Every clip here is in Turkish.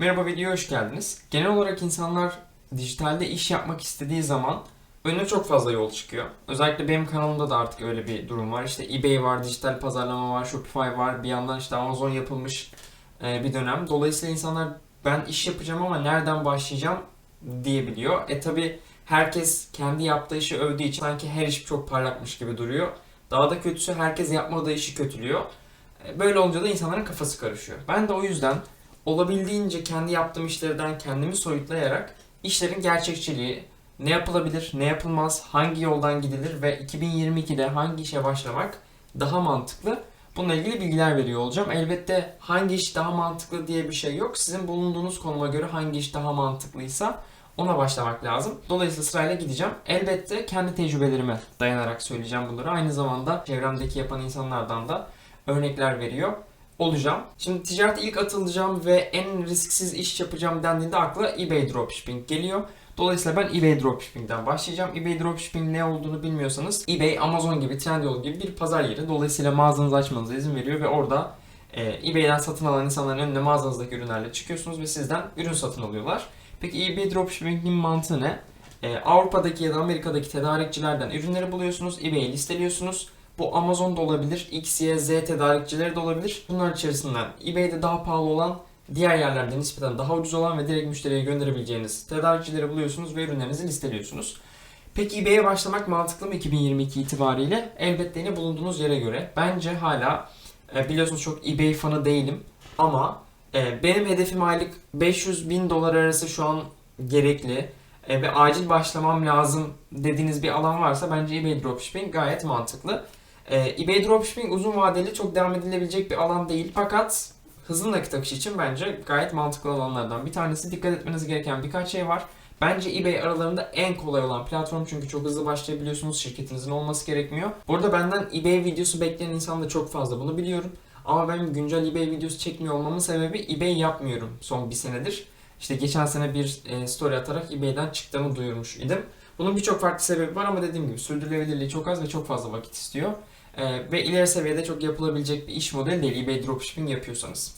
Merhaba videoya hoş geldiniz. Genel olarak insanlar dijitalde iş yapmak istediği zaman önüne çok fazla yol çıkıyor. Özellikle benim kanalımda da artık öyle bir durum var. İşte eBay var, dijital pazarlama var, Shopify var, bir yandan işte Amazon yapılmış e, bir dönem. Dolayısıyla insanlar ben iş yapacağım ama nereden başlayacağım diyebiliyor. E tabi herkes kendi yaptığı işi övdüğü için sanki her iş çok parlakmış gibi duruyor. Daha da kötüsü herkes yapmadığı işi kötülüyor. E, Böyle olunca da insanların kafası karışıyor. Ben de o yüzden olabildiğince kendi yaptığım işlerden kendimi soyutlayarak işlerin gerçekçiliği, ne yapılabilir, ne yapılmaz, hangi yoldan gidilir ve 2022'de hangi işe başlamak daha mantıklı bununla ilgili bilgiler veriyor olacağım. Elbette hangi iş daha mantıklı diye bir şey yok. Sizin bulunduğunuz konuma göre hangi iş daha mantıklıysa ona başlamak lazım. Dolayısıyla sırayla gideceğim. Elbette kendi tecrübelerime dayanarak söyleyeceğim bunları. Aynı zamanda çevremdeki yapan insanlardan da örnekler veriyor olacağım. Şimdi ticarete ilk atılacağım ve en risksiz iş yapacağım dendiğinde akla eBay Dropshipping geliyor. Dolayısıyla ben eBay Dropshipping'den başlayacağım. eBay Dropshipping ne olduğunu bilmiyorsanız eBay, Amazon gibi, Trendyol gibi bir pazar yeri. Dolayısıyla mağazanızı açmanıza izin veriyor ve orada e, eBay'den satın alan insanların önüne mağazanızdaki ürünlerle çıkıyorsunuz ve sizden ürün satın alıyorlar. Peki eBay Dropshipping'in mantığı ne? E, Avrupa'daki ya da Amerika'daki tedarikçilerden ürünleri buluyorsunuz, eBay'e listeliyorsunuz. Bu Amazon'da olabilir, X, Y, Z tedarikçileri de olabilir. Bunlar içerisinden eBay'de daha pahalı olan, diğer yerlerde nispeten daha ucuz olan ve direkt müşteriye gönderebileceğiniz tedarikçileri buluyorsunuz ve ürünlerinizi listeliyorsunuz. Peki eBay'e başlamak mantıklı mı 2022 itibariyle? Elbette yine bulunduğunuz yere göre. Bence hala e, biliyorsunuz çok eBay fanı değilim ama e, benim hedefim aylık 500 bin dolar arası şu an gerekli e, ve acil başlamam lazım dediğiniz bir alan varsa bence eBay Dropshipping gayet mantıklı. Ee, eBay Dropshipping uzun vadeli çok devam edilebilecek bir alan değil fakat hızlı nakit akışı için bence gayet mantıklı alanlardan bir tanesi. Dikkat etmeniz gereken birkaç şey var. Bence eBay aralarında en kolay olan platform çünkü çok hızlı başlayabiliyorsunuz. Şirketinizin olması gerekmiyor. Burada benden eBay videosu bekleyen insan da çok fazla bunu biliyorum. Ama benim güncel eBay videosu çekmiyor olmamın sebebi eBay yapmıyorum son bir senedir. İşte geçen sene bir e, story atarak eBay'den çıktığımı duyurmuş idim. Bunun birçok farklı sebebi var ama dediğim gibi sürdürülebilirliği çok az ve çok fazla vakit istiyor. Ee, ve ileri seviyede çok yapılabilecek bir iş modeli değil eBay Dropshipping yapıyorsanız.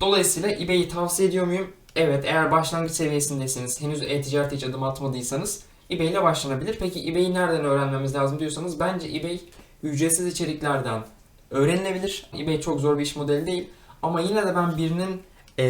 Dolayısıyla eBay'i tavsiye ediyor muyum? Evet eğer başlangıç seviyesindeyseniz, henüz e-ticarete hiç adım atmadıysanız eBay ile başlanabilir. Peki eBay'i nereden öğrenmemiz lazım diyorsanız bence eBay ücretsiz içeriklerden öğrenilebilir. eBay çok zor bir iş modeli değil. Ama yine de ben birinin e,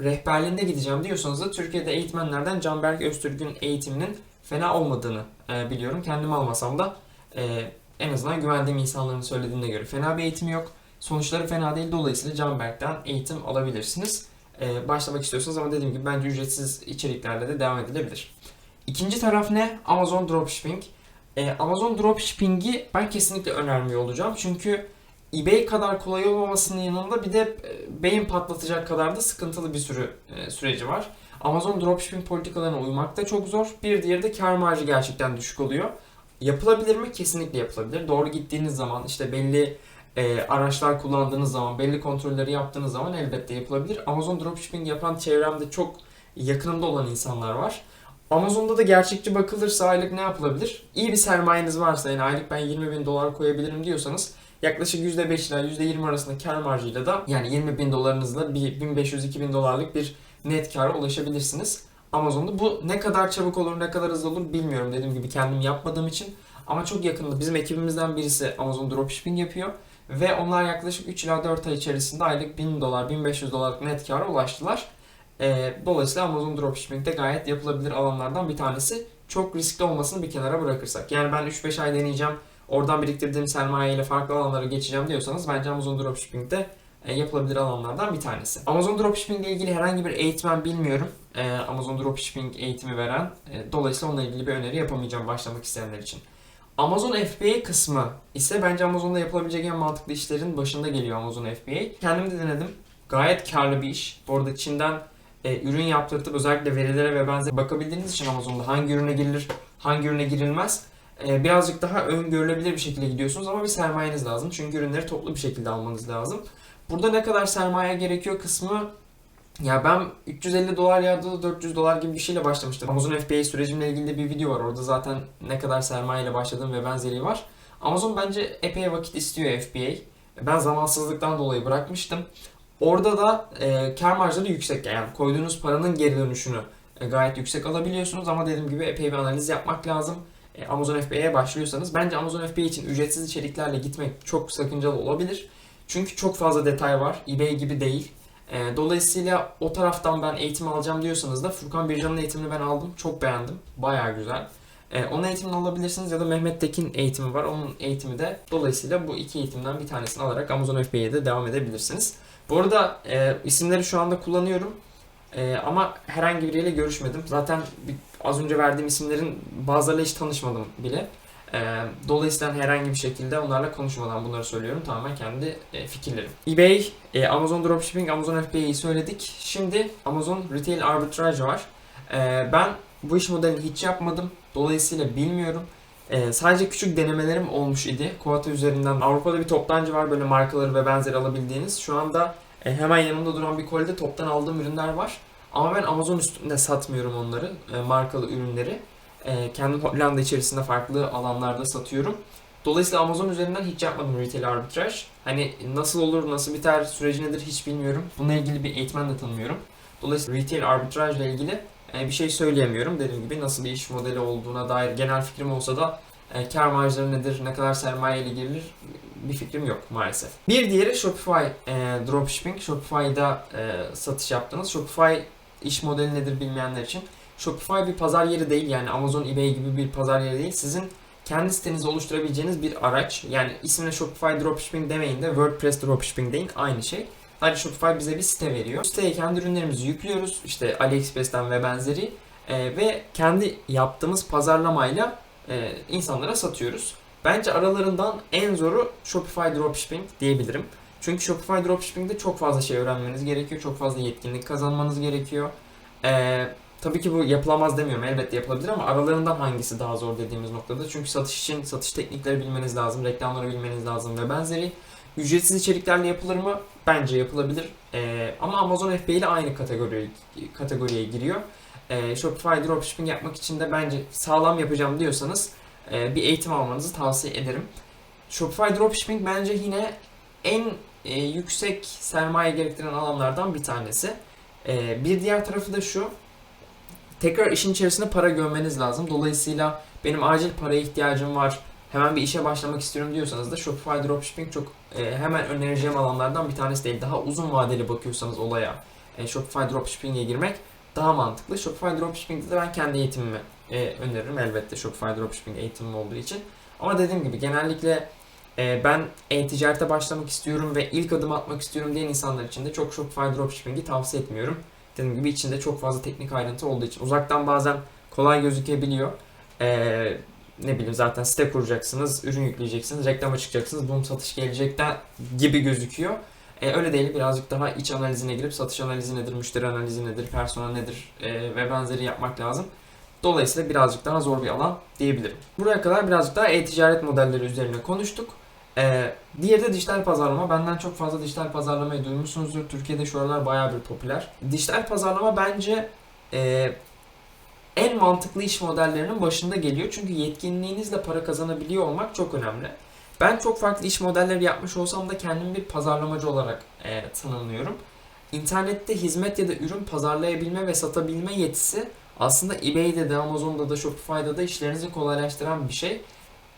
rehberliğinde gideceğim diyorsanız da Türkiye'de eğitmenlerden Canberk Öztürk'ün eğitiminin fena olmadığını e, biliyorum. Kendim almasam da e, en azından güvendiğim insanların söylediğine göre fena bir eğitim yok. Sonuçları fena değil. Dolayısıyla Canberk'ten eğitim alabilirsiniz. Ee, başlamak istiyorsanız ama dediğim gibi bence ücretsiz içeriklerle de devam edilebilir. İkinci taraf ne? Amazon Dropshipping. Ee, Amazon Dropshipping'i ben kesinlikle önermiyor olacağım. Çünkü eBay kadar kolay olmamasının yanında bir de e, beyin patlatacak kadar da sıkıntılı bir sürü e, süreci var. Amazon Dropshipping politikalarına uymak da çok zor. Bir diğeri de kar marjı gerçekten düşük oluyor. Yapılabilir mi? Kesinlikle yapılabilir. Doğru gittiğiniz zaman işte belli e, araçlar kullandığınız zaman, belli kontrolleri yaptığınız zaman elbette yapılabilir. Amazon Dropshipping yapan çevremde çok yakınımda olan insanlar var. Amazon'da da gerçekçi bakılırsa aylık ne yapılabilir? İyi bir sermayeniz varsa yani aylık ben 20 bin dolar koyabilirim diyorsanız yaklaşık %5 ila %20 arasında kar marjıyla da yani 20 bin dolarınızla bir 1500-2000 dolarlık bir net kara ulaşabilirsiniz. Amazon'da bu ne kadar çabuk olur, ne kadar hızlı olur bilmiyorum. Dediğim gibi kendim yapmadığım için. Ama çok yakında bizim ekibimizden birisi Amazon Dropshipping yapıyor. Ve onlar yaklaşık 3 ila 4 ay içerisinde aylık 1000 dolar, 1500 dolarlık net kâra ulaştılar. Ee, dolayısıyla Amazon Dropshipping de gayet yapılabilir alanlardan bir tanesi. Çok riskli olmasını bir kenara bırakırsak. Yani ben 3-5 ay deneyeceğim, oradan biriktirdiğim sermaye ile farklı alanlara geçeceğim diyorsanız bence Amazon Dropshipping'de e, yapılabilir alanlardan bir tanesi. Amazon Dropshipping ile ilgili herhangi bir eğitmen bilmiyorum. E, Amazon Dropshipping eğitimi veren. E, dolayısıyla onunla ilgili bir öneri yapamayacağım başlamak isteyenler için. Amazon FBA kısmı ise bence Amazon'da yapılabilecek en mantıklı işlerin başında geliyor Amazon FBA. Kendim de denedim. Gayet karlı bir iş. Bu arada Çin'den e, ürün yaptırtıp özellikle verilere ve benzeri bakabildiğiniz için Amazon'da hangi ürüne girilir, hangi ürüne girilmez e, birazcık daha öngörülebilir bir şekilde gidiyorsunuz ama bir sermayeniz lazım. Çünkü ürünleri toplu bir şekilde almanız lazım. Burada ne kadar sermaye gerekiyor kısmı ya ben 350 dolar ya da 400 dolar gibi bir şeyle başlamıştım. Amazon FBA sürecimle ilgili de bir video var. Orada zaten ne kadar sermaye ile başladığım ve benzeri var. Amazon bence epey vakit istiyor FBA. Ben zamansızlıktan dolayı bırakmıştım. Orada da e, kar marjları yüksek. Yani koyduğunuz paranın geri dönüşünü e, gayet yüksek alabiliyorsunuz ama dediğim gibi epey bir analiz yapmak lazım. E, Amazon FBA'ye başlıyorsanız bence Amazon FBA için ücretsiz içeriklerle gitmek çok sakıncalı olabilir. Çünkü çok fazla detay var. eBay gibi değil. E, dolayısıyla o taraftan ben eğitim alacağım diyorsanız da Furkan Bircan'ın eğitimini ben aldım. Çok beğendim. Bayağı güzel. E, onun eğitimini alabilirsiniz ya da Mehmet Tekin eğitimi var. Onun eğitimi de dolayısıyla bu iki eğitimden bir tanesini alarak Amazon FBA'ye de devam edebilirsiniz. Bu arada e, isimleri şu anda kullanıyorum. E, ama herhangi biriyle görüşmedim. Zaten az önce verdiğim isimlerin bazılarıyla hiç tanışmadım bile. E, dolayısıyla herhangi bir şekilde onlarla konuşmadan bunları söylüyorum. Tamamen kendi e, fikirlerim. eBay, e, Amazon Dropshipping, Amazon FBA'yi söyledik. Şimdi Amazon Retail Arbitrage var. E, ben bu iş modelini hiç yapmadım. Dolayısıyla bilmiyorum. E, sadece küçük denemelerim olmuş idi. Kuota üzerinden Avrupa'da bir toptancı var böyle markaları ve benzeri alabildiğiniz. Şu anda e, hemen yanımda duran bir kolide toptan aldığım ürünler var. Ama ben Amazon üstünde satmıyorum onları, e, markalı ürünleri. E, kendim Hollanda içerisinde farklı alanlarda satıyorum. Dolayısıyla Amazon üzerinden hiç yapmadım retail arbitraj. Hani nasıl olur, nasıl biter, süreci nedir hiç bilmiyorum. Bununla ilgili bir eğitmen de tanımıyorum. Dolayısıyla retail arbitraj ile ilgili e, bir şey söyleyemiyorum. Dediğim gibi nasıl bir iş modeli olduğuna dair genel fikrim olsa da e, kar marjları nedir, ne kadar sermaye ile girilir bir fikrim yok maalesef. Bir diğeri Shopify e, dropshipping. Shopify'da e, satış yaptınız. Shopify iş modeli nedir bilmeyenler için. Shopify bir pazar yeri değil yani Amazon, eBay gibi bir pazar yeri değil. Sizin kendi sitenizi oluşturabileceğiniz bir araç. Yani ismine Shopify Dropshipping demeyin de WordPress Dropshipping deyin aynı şey. Sadece Shopify bize bir site veriyor. Siteye kendi ürünlerimizi yüklüyoruz. İşte AliExpress'ten ve benzeri. E, ve kendi yaptığımız pazarlamayla e, insanlara satıyoruz. Bence aralarından en zoru Shopify Dropshipping diyebilirim. Çünkü Shopify Dropshipping'de çok fazla şey öğrenmeniz gerekiyor. Çok fazla yetkinlik kazanmanız gerekiyor. Ee, tabii ki bu yapılamaz demiyorum. Elbette yapılabilir ama aralarından hangisi daha zor dediğimiz noktada. Çünkü satış için satış teknikleri bilmeniz lazım. Reklamları bilmeniz lazım ve benzeri. Ücretsiz içeriklerle yapılır mı? Bence yapılabilir. Ee, ama Amazon FBA ile aynı kategoriye, kategoriye giriyor. Ee, Shopify Dropshipping yapmak için de bence sağlam yapacağım diyorsanız e, bir eğitim almanızı tavsiye ederim. Shopify Dropshipping bence yine en e, yüksek sermaye gerektiren alanlardan bir tanesi. E, bir diğer tarafı da şu. Tekrar işin içerisine para gömmeniz lazım. Dolayısıyla benim acil paraya ihtiyacım var. Hemen bir işe başlamak istiyorum diyorsanız da Shopify Dropshipping çok e, hemen önereceğim alanlardan bir tanesi değil. Daha uzun vadeli bakıyorsanız olaya e, Shopify Dropshipping'e girmek daha mantıklı. Shopify Dropshipping'de de ben kendi eğitimimi e, öneririm elbette Shopify Dropshipping eğitimim olduğu için. Ama dediğim gibi genellikle e, ben e-ticarete başlamak istiyorum ve ilk adım atmak istiyorum diyen insanlar için de çok Shopify Dropshipping'i tavsiye etmiyorum. Dediğim gibi içinde çok fazla teknik ayrıntı olduğu için. Uzaktan bazen kolay gözükebiliyor. E, ne bileyim zaten site kuracaksınız, ürün yükleyeceksiniz, reklama çıkacaksınız, bunun satış gelecekten gibi gözüküyor. E, öyle değil birazcık daha iç analizine girip satış analizi nedir, müşteri analizi nedir, personel nedir e, ve benzeri yapmak lazım. Dolayısıyla birazcık daha zor bir alan diyebilirim. Buraya kadar birazcık daha e-ticaret modelleri üzerine konuştuk. Ee, diğeri de dijital pazarlama. Benden çok fazla dijital pazarlamayı duymuşsunuzdur. Türkiye'de şu aralar bayağı bir popüler. Dijital pazarlama bence e, en mantıklı iş modellerinin başında geliyor. Çünkü yetkinliğinizle para kazanabiliyor olmak çok önemli. Ben çok farklı iş modelleri yapmış olsam da kendimi bir pazarlamacı olarak e, tanımlıyorum. İnternette hizmet ya da ürün pazarlayabilme ve satabilme yetisi aslında eBay'de de, Amazon'da da, Shopify'da da işlerinizi kolaylaştıran bir şey.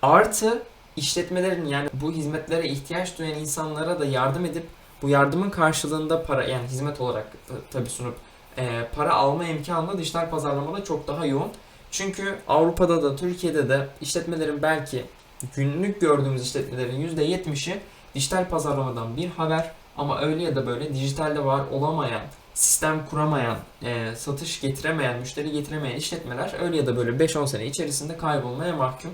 Artı işletmelerin yani bu hizmetlere ihtiyaç duyan insanlara da yardım edip bu yardımın karşılığında para yani hizmet olarak tabii sunup e, para alma imkanı dijital pazarlamada çok daha yoğun. Çünkü Avrupa'da da Türkiye'de de işletmelerin belki günlük gördüğümüz işletmelerin %70'i dijital pazarlamadan bir haber ama öyle ya da böyle dijitalde var olamayan sistem kuramayan, e, satış getiremeyen, müşteri getiremeyen işletmeler öyle ya da böyle 5-10 sene içerisinde kaybolmaya mahkum.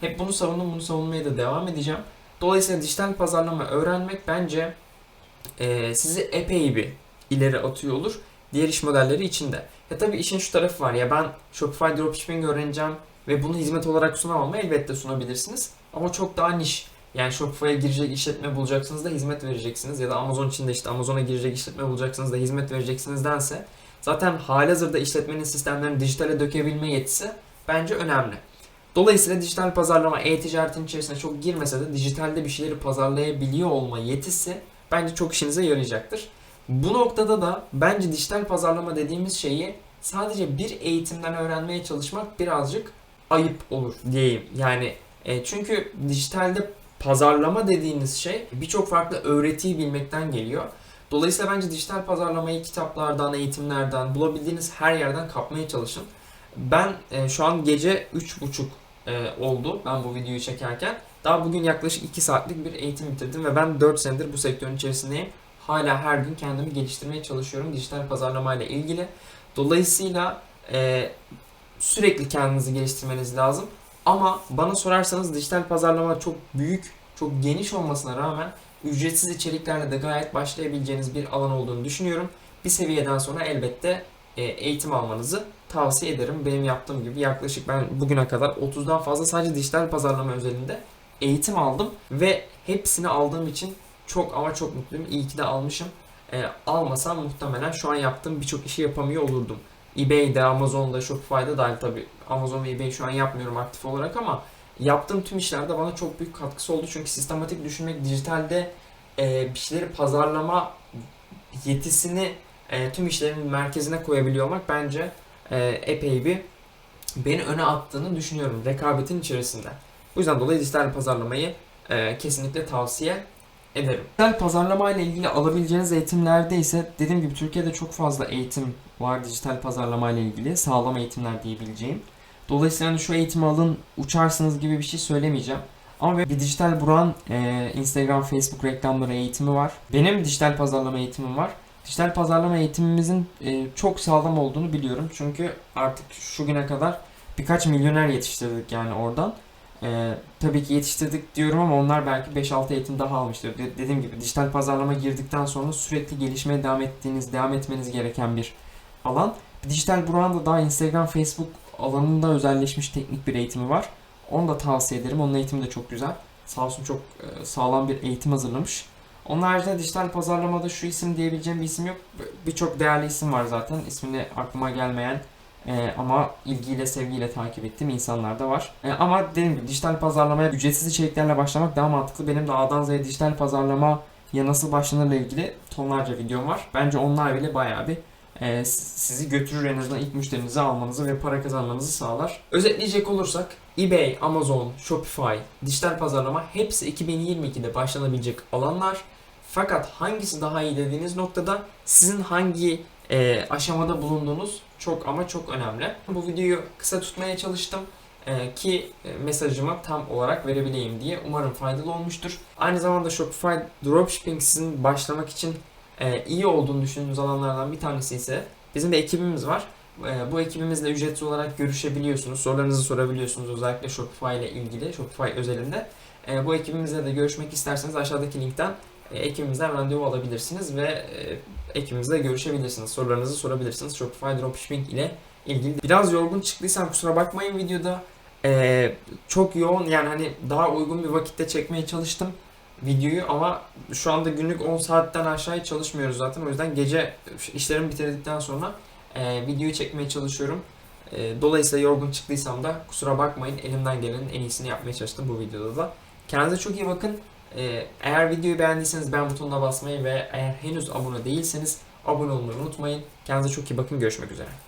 Hep bunu savundum, bunu savunmaya da devam edeceğim. Dolayısıyla dijital pazarlama öğrenmek bence e, sizi epey bir ileri atıyor olur. Diğer iş modelleri içinde. Ya tabii işin şu tarafı var ya ben Shopify Dropshipping öğreneceğim ve bunu hizmet olarak sunamam mı? Elbette sunabilirsiniz. Ama çok daha niş yani Shopify'a girecek işletme bulacaksınız da hizmet vereceksiniz ya da Amazon içinde işte Amazon'a girecek işletme bulacaksınız da hizmet vereceksiniz dense zaten halihazırda işletmenin sistemlerini dijitale dökebilme yetisi bence önemli. Dolayısıyla dijital pazarlama e-ticaretin içerisine çok girmese de dijitalde bir şeyleri pazarlayabiliyor olma yetisi bence çok işinize yarayacaktır. Bu noktada da bence dijital pazarlama dediğimiz şeyi sadece bir eğitimden öğrenmeye çalışmak birazcık ayıp olur diyeyim. Yani e, çünkü dijitalde pazarlama dediğiniz şey birçok farklı öğretiyi bilmekten geliyor. Dolayısıyla bence dijital pazarlamayı kitaplardan, eğitimlerden, bulabildiğiniz her yerden kapmaya çalışın. Ben e, şu an gece 3.30 e, oldu ben bu videoyu çekerken. Daha bugün yaklaşık 2 saatlik bir eğitim bitirdim ve ben 4 senedir bu sektörün içerisindeyim. Hala her gün kendimi geliştirmeye çalışıyorum dijital pazarlama ile ilgili. Dolayısıyla e, sürekli kendinizi geliştirmeniz lazım. Ama bana sorarsanız dijital pazarlama çok büyük, çok geniş olmasına rağmen ücretsiz içeriklerle de gayet başlayabileceğiniz bir alan olduğunu düşünüyorum. Bir seviyeden sonra elbette e, eğitim almanızı tavsiye ederim. Benim yaptığım gibi yaklaşık ben bugüne kadar 30'dan fazla sadece dijital pazarlama özelinde eğitim aldım ve hepsini aldığım için çok ama çok mutluyum. İyi ki de almışım. E, almasam muhtemelen şu an yaptığım birçok işi yapamıyor olurdum. eBay'de, Amazon'da, Shopify'da dahil tabi Amazon ve eBay şu an yapmıyorum aktif olarak ama yaptığım tüm işlerde bana çok büyük katkısı oldu. Çünkü sistematik düşünmek, dijitalde e, bir şeyleri pazarlama yetisini e, tüm işlerin merkezine koyabiliyor olmak bence e, epey bir beni öne attığını düşünüyorum rekabetin içerisinde. Bu yüzden dolayı dijital pazarlamayı e, kesinlikle tavsiye ederim. Dijital pazarlama ile ilgili alabileceğiniz eğitimlerde ise dediğim gibi Türkiye'de çok fazla eğitim var dijital pazarlama ile ilgili. Sağlam eğitimler diyebileceğim. Dolayısıyla hani şu eğitimi alın uçarsınız gibi bir şey söylemeyeceğim. Ama bir dijital Buran e, Instagram, Facebook reklamları eğitimi var. Benim dijital pazarlama eğitimim var. Dijital pazarlama eğitimimizin e, çok sağlam olduğunu biliyorum. Çünkü artık şu güne kadar birkaç milyoner yetiştirdik yani oradan. E, tabii ki yetiştirdik diyorum ama onlar belki 5-6 eğitim daha almıştır. De- dediğim gibi dijital pazarlama girdikten sonra sürekli gelişmeye devam ettiğiniz, devam etmeniz gereken bir alan. Dijital Buran'ın da daha Instagram, Facebook alanında özelleşmiş teknik bir eğitimi var. Onu da tavsiye ederim. Onun eğitimi de çok güzel. Sağ olsun çok e, sağlam bir eğitim hazırlamış. Onun haricinde dijital pazarlamada şu isim diyebileceğim bir isim yok. Birçok değerli isim var zaten. İsmini aklıma gelmeyen e, ama ilgiyle sevgiyle takip ettiğim insanlar da var. E, ama dediğim gibi dijital pazarlamaya ücretsiz içeriklerle başlamak daha mantıklı. Benim de A'dan Z'ye dijital pazarlama ya nasıl başlanırla ilgili tonlarca videom var. Bence onlar bile bayağı bir e, sizi götürür en azından ilk müşterinizi almanızı ve para kazanmanızı sağlar. Özetleyecek olursak eBay, Amazon, Shopify, dijital pazarlama hepsi 2022'de başlanabilecek alanlar. Fakat hangisi daha iyi dediğiniz noktada sizin hangi e, aşamada bulunduğunuz çok ama çok önemli. Bu videoyu kısa tutmaya çalıştım e, ki e, mesajımı tam olarak verebileyim diye. Umarım faydalı olmuştur. Aynı zamanda Shopify Dropshipping sizin başlamak için e, iyi olduğunu düşündüğünüz alanlardan bir tanesi ise bizim de ekibimiz var. E, bu ekibimizle ücretsiz olarak görüşebiliyorsunuz. Sorularınızı sorabiliyorsunuz özellikle Shopify ile ilgili, Shopify özelinde. E, bu ekibimizle de görüşmek isterseniz aşağıdaki linkten ekibimizden randevu alabilirsiniz ve e, ekibimizle görüşebilirsiniz. Sorularınızı sorabilirsiniz Shopify Dropshipping ile ilgili. Biraz yorgun çıktıysam kusura bakmayın videoda. E, çok yoğun yani hani daha uygun bir vakitte çekmeye çalıştım videoyu ama şu anda günlük 10 saatten aşağıya çalışmıyoruz zaten. O yüzden gece işlerimi bitirdikten sonra e, videoyu çekmeye çalışıyorum. E, dolayısıyla yorgun çıktıysam da kusura bakmayın. Elimden gelenin en iyisini yapmaya çalıştım bu videoda da. Kendinize çok iyi bakın. E, eğer videoyu beğendiyseniz beğen butonuna basmayı ve eğer henüz abone değilseniz abone olmayı unutmayın. Kendinize çok iyi bakın. Görüşmek üzere.